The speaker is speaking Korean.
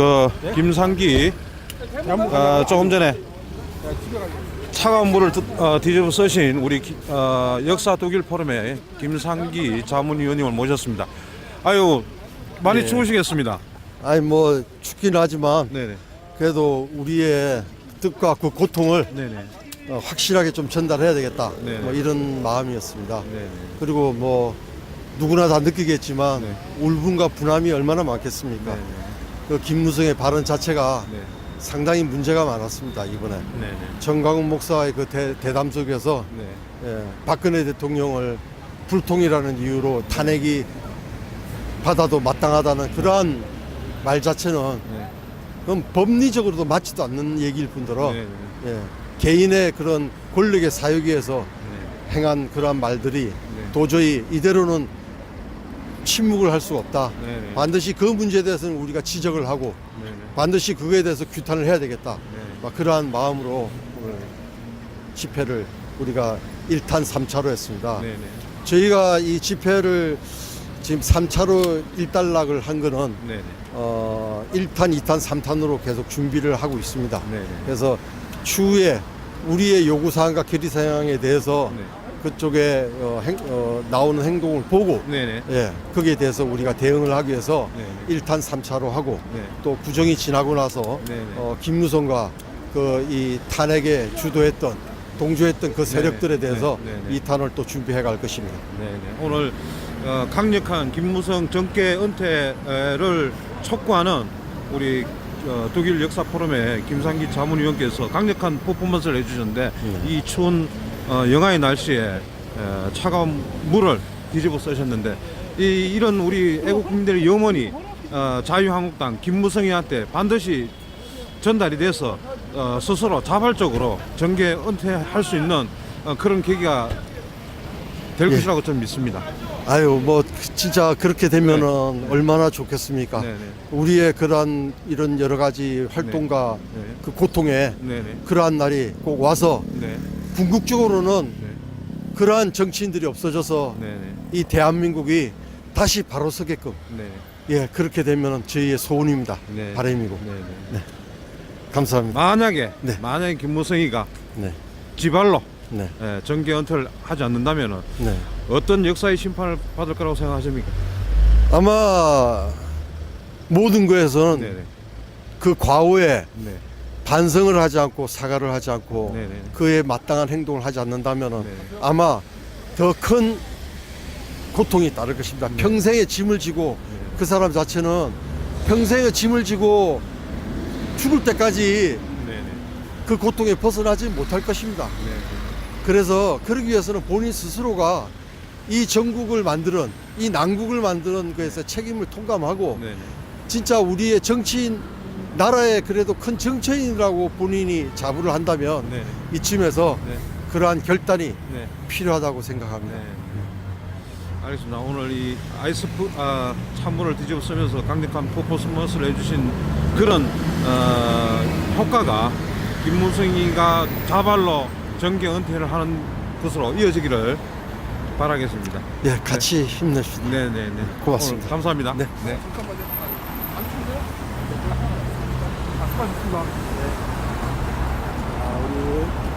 그 김상기 어, 조금 전에 차가운 물을 드- 어, 뒤집어 쓰신 우리 기- 어, 역사 독일 포럼의 김상기 자문위원님을 모셨습니다. 아유 많이 네. 추우시겠습니다. 아니 뭐 춥긴 하지만 네네. 그래도 우리의 뜻과 그 고통을 네네. 어, 확실하게 좀 전달해야 되겠다. 네. 뭐 이런 마음이었습니다. 네네. 그리고 뭐 누구나 다 느끼겠지만 네. 울분과 분함이 얼마나 많겠습니까? 네네. 그 김무성의 발언 자체가 네. 상당히 문제가 많았습니다 이번에 네 네. 정광훈 목사의 그 대, 대담 속에서 네. 예, 박근혜 대통령을 불통이라는 이유로 탄핵이 받아도 마땅하다는 그러한 말 자체는 네. 그건 법리적으로도 맞지도 않는 얘기일 뿐더러 네 네. 예, 개인의 그런 권력의 사유기에서 네. 행한 그러한 말들이 네. 도저히 이대로는 침묵을 할 수가 없다. 네네. 반드시 그 문제에 대해서는 우리가 지적을 하고 네네. 반드시 그거에 대해서 규탄을 해야 되겠다. 네. 막 그러한 마음으로 오늘 집회를 우리가 1탄 3차로 했습니다. 네네. 저희가 이 집회를 지금 3차로 일단락을 한 거는 네네. 어, 1탄, 2탄, 3탄으로 계속 준비를 하고 있습니다. 네네. 그래서 추후에 우리의 요구사항과 결의사항에 대해서 네. 그쪽에 어, 행- 어, 나오는 행동을 보고 네네. 예, 거기에 대해서 우리가 대응을 하기 위해서 네네. 1탄, 3차로 하고 네. 또 구정이 지나고 나서 네네. 어, 김무성과 그 이 탄핵에 주도했던 동조했던 그 세력들에 네네. 대해서 네네. 2탄을 또 준비해 갈 것입니다. 네네. 오늘 어, 강력한 김무성 정계 은퇴를 촉구하는 우리 어, 독일 역사 포럼의 김상기 자문위원께서 강력한 퍼포먼스를 해주셨는데 네. 이 추운 어, 영하의 날씨에 어, 차가운 물을 뒤집어 쓰셨는데 이, 이런 우리 애국민들의 영원히 어, 자유한국당 김무성이한테 반드시 전달이 돼서 어, 스스로 자발적으로 정계 은퇴할 수 있는 어, 그런 계기가 될 예. 것이라고 저는 믿습니다. 아유 뭐 진짜 그렇게 되면은 얼마나 좋겠습니까? 네 네. 우리의 그러한 이런 여러 가지 활동과 네. 그 고통에 네 네. 그러한 날이 꼭 와서 네. 궁극적으로는 네. 그러한 정치인들이 없어져서 네네. 이 대한민국이 다시 바로 서게끔 네. 예 그렇게 되면은 저희의 소원입니다. 네. 바람이고 네네. 감사합니다. 만약에 네. 만약에 김무성이가 네, 지발로 네, 예, 정계 은퇴를 하지 않는다면은 네. 어떤 역사의 심판을 받을 거라고 생각하십니까? 아마 모든 거에서는 네네. 그 과오에 네. 반성을 하지 않고 사과를 하지 않고 네네. 그에 마땅한 행동을 하지 않는다면은 네. 아마 더 큰 고통이 따를 것입니다. 네. 평생의 짐을 지고 그 사람 자체는 평생의 짐을 지고 죽을 때까지 네네. 그 고통에 벗어나지 못할 것입니다. 네. 그래서 그러기 위해서는 본인 스스로가 이 전국을 만드는 이 난국을 만드는 것에서 책임을 통감하고 네네. 진짜 우리의 정치인 나라의 그래도 큰 정치인이라고 본인이 자부를 한다면 네네. 이쯤에서 네. 그러한 결단이 네. 필요하다고 생각합니다. 네. 알겠습니다. 오늘 이 아이스프 아, 찬물을 뒤집어 쓰면서 강력한 퍼포먼스를 해주신 그런 어, 효과가 김무성이가 자발로 정계 은퇴를 하는 것으로 이어지기를 바라겠습니다. 예, 같이 힘냅시다. 네 네 네. 고맙습니다. 오늘 감사합니다. 네. 네. 수고하셨습니다. 네. 아, 우리